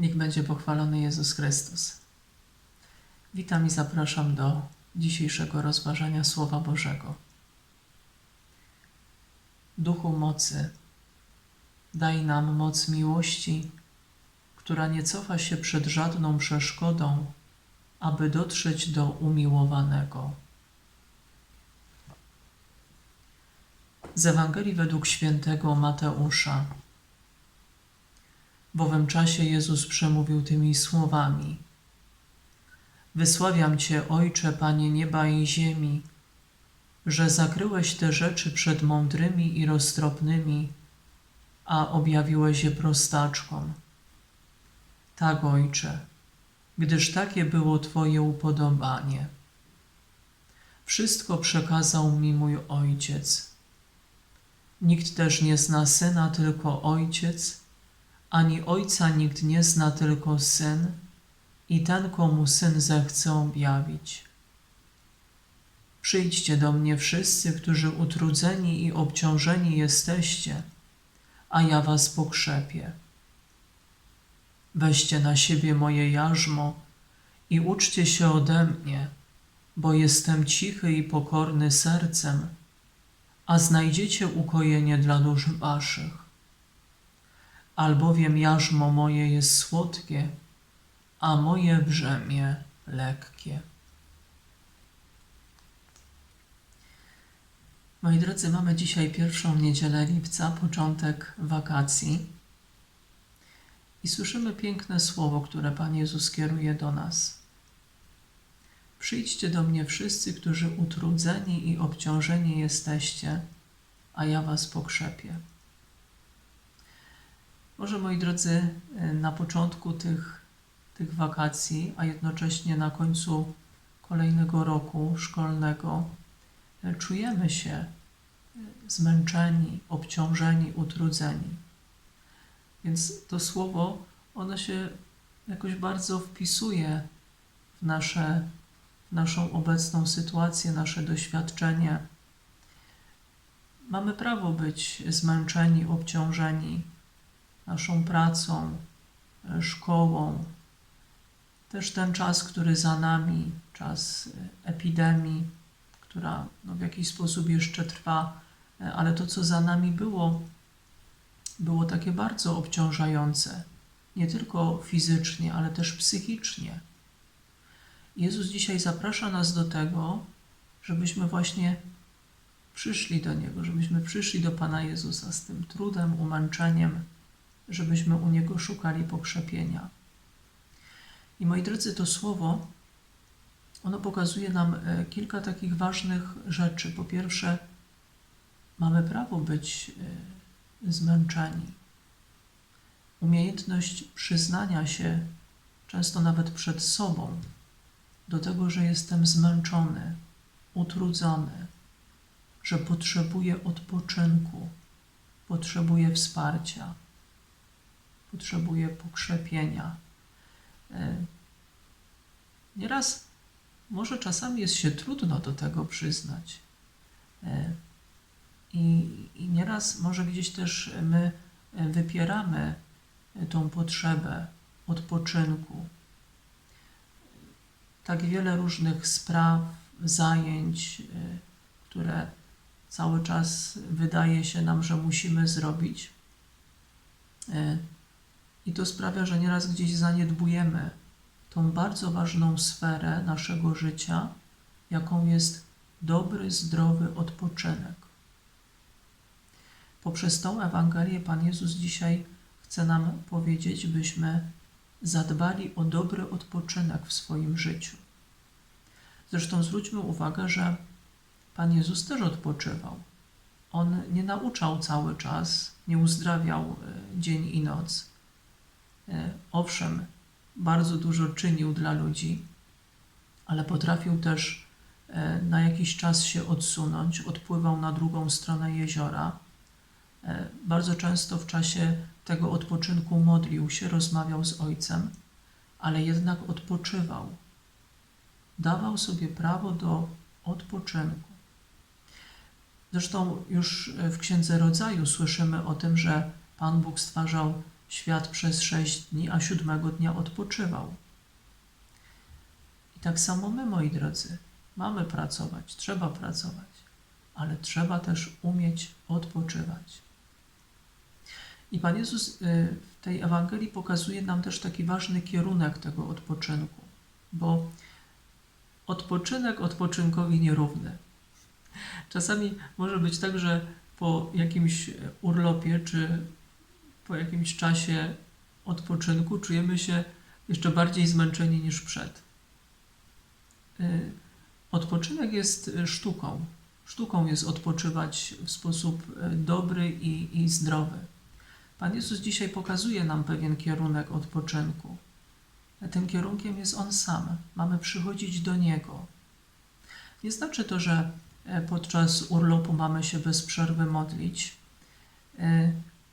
Niech będzie pochwalony Jezus Chrystus. Witam i zapraszam do dzisiejszego rozważania Słowa Bożego. Duchu mocy, daj nam moc miłości, która nie cofa się przed żadną przeszkodą, aby dotrzeć do umiłowanego. Z Ewangelii według świętego Mateusza. W owym czasie Jezus przemówił tymi słowami: Wysławiam Cię, Ojcze, Panie nieba i ziemi, że zakryłeś te rzeczy przed mądrymi i roztropnymi, a objawiłeś je prostaczkom. Tak, Ojcze, gdyż takie było Twoje upodobanie. Wszystko przekazał mi mój Ojciec. Nikt też nie zna Syna, tylko Ojciec, ani Ojca nikt nie zna, tylko Syn i ten, komu Syn zechce objawić. Przyjdźcie do mnie wszyscy, którzy utrudzeni i obciążeni jesteście, a ja was pokrzepię. Weźcie na siebie moje jarzmo i uczcie się ode mnie, bo jestem cichy i pokorny sercem, a znajdziecie ukojenie dla dusz waszych. Albowiem jarzmo moje jest słodkie, a moje brzemię lekkie. Moi drodzy, mamy dzisiaj pierwszą niedzielę lipca, początek wakacji i słyszymy piękne słowo, które Pan Jezus kieruje do nas. Przyjdźcie do mnie wszyscy, którzy utrudzeni i obciążeni jesteście, a ja was pokrzepię. Może, moi drodzy, na początku tych, tych wakacji, a jednocześnie na końcu kolejnego roku szkolnego, czujemy się zmęczeni, obciążeni, utrudzeni. Więc to słowo, ono się jakoś bardzo wpisuje w, nasze, w naszą obecną sytuację, nasze doświadczenie. Mamy prawo być zmęczeni, obciążeni naszą pracą, szkołą. Też ten czas, który za nami, czas epidemii, która no, w jakiś sposób jeszcze trwa, ale to, co za nami było, było takie bardzo obciążające, nie tylko fizycznie, ale też psychicznie. Jezus dzisiaj zaprasza nas do tego, żebyśmy właśnie przyszli do Niego, żebyśmy przyszli do Pana Jezusa z tym trudem, umęczeniem, żebyśmy u Niego szukali pokrzepienia. I moi drodzy, to słowo, ono pokazuje nam kilka takich ważnych rzeczy. Po pierwsze, mamy prawo być zmęczeni. Umiejętność przyznania się, często nawet przed sobą, do tego, że jestem zmęczony, utrudzony, że potrzebuję odpoczynku, potrzebuję wsparcia, potrzebuję pokrzepienia. Nieraz, może czasami jest się trudno do tego przyznać. I, I nieraz może gdzieś też my wypieramy tą potrzebę odpoczynku. Tak wiele różnych spraw, zajęć, które cały czas wydaje się nam, że musimy zrobić. I to sprawia, że nieraz gdzieś zaniedbujemy tą bardzo ważną sferę naszego życia, jaką jest dobry, zdrowy odpoczynek. Poprzez tą Ewangelię Pan Jezus dzisiaj chce nam powiedzieć, byśmy zadbali o dobry odpoczynek w swoim życiu. Zresztą zwróćmy uwagę, że Pan Jezus też odpoczywał. On nie nauczał cały czas, nie uzdrawiał dzień i noc. Owszem, bardzo dużo czynił dla ludzi, ale potrafił też na jakiś czas się odsunąć, odpływał na drugą stronę jeziora bardzo często w czasie tego odpoczynku modlił się, rozmawiał z Ojcem, ale jednak odpoczywał. Dawał sobie prawo do odpoczynku. Zresztą już w Księdze Rodzaju słyszymy o tym, że Pan Bóg stwarzał świat przez sześć dni, a siódmego dnia odpoczywał. I tak samo my, moi drodzy, mamy pracować, trzeba pracować, ale trzeba też umieć odpoczywać. I Pan Jezus y, w tej Ewangelii pokazuje nam też taki ważny kierunek tego odpoczynku, bo odpoczynek odpoczynkowi nierówny. Czasami może być tak, że po jakimś urlopie czy po jakimś czasie odpoczynku czujemy się jeszcze bardziej zmęczeni niż przed. Y, Odpoczynek jest sztuką. Sztuką jest odpoczywać w sposób y, dobry i, i zdrowy. Pan Jezus dzisiaj pokazuje nam pewien kierunek odpoczynku. Tym kierunkiem jest On sam. Mamy przychodzić do Niego. Nie znaczy to, że e, podczas urlopu mamy się bez przerwy modlić,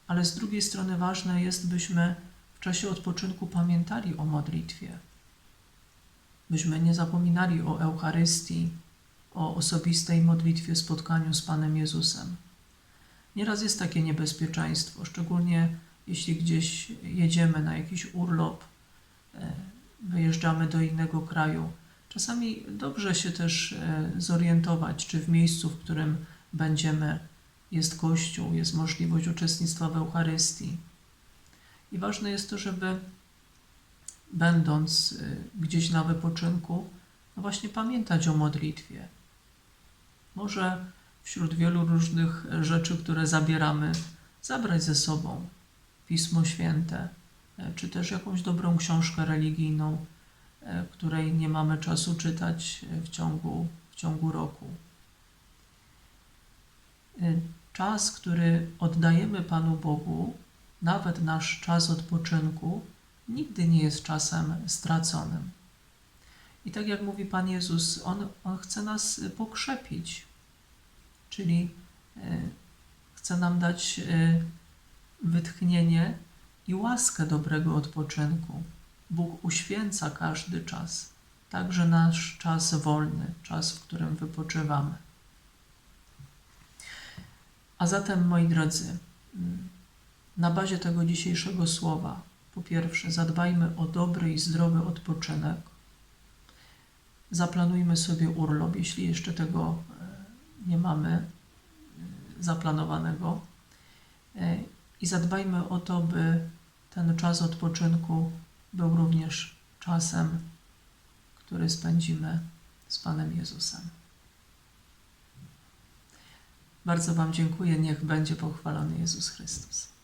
ale z drugiej strony ważne jest, byśmy w czasie odpoczynku pamiętali o modlitwie, byśmy nie zapominali o Eucharystii, o osobistej modlitwie, spotkaniu z Panem Jezusem. Nieraz jest takie niebezpieczeństwo, szczególnie jeśli gdzieś jedziemy na jakiś urlop, e, wyjeżdżamy do innego kraju. Czasami dobrze się też e, zorientować, czy w miejscu, w którym będziemy, jest kościół, jest możliwość uczestnictwa w Eucharystii. I ważne jest to, żeby będąc e, gdzieś na wypoczynku, no właśnie pamiętać o modlitwie. Może wśród wielu różnych rzeczy, które zabieramy, zabrać ze sobą Pismo Święte, e, czy też jakąś dobrą książkę religijną, e, której nie mamy czasu czytać e, w ciągu, w ciągu roku. Czas, który oddajemy Panu Bogu, nawet nasz czas odpoczynku, nigdy nie jest czasem straconym. I tak jak mówi Pan Jezus, On, on chce nas pokrzepić, czyli e, chce nam dać e, wytchnienie i łaskę dobrego odpoczynku. Bóg uświęca każdy czas, także nasz czas wolny, czas, w którym wypoczywamy. A zatem, moi drodzy, mm, na bazie tego dzisiejszego słowa, po pierwsze, zadbajmy o dobry i zdrowy odpoczynek. Zaplanujmy sobie urlop, jeśli jeszcze tego e, nie mamy y, zaplanowanego. Y, I zadbajmy o to, by ten czas odpoczynku był również czasem, który spędzimy z Panem Jezusem. Bardzo Wam dziękuję. Niech będzie pochwalony Jezus Chrystus.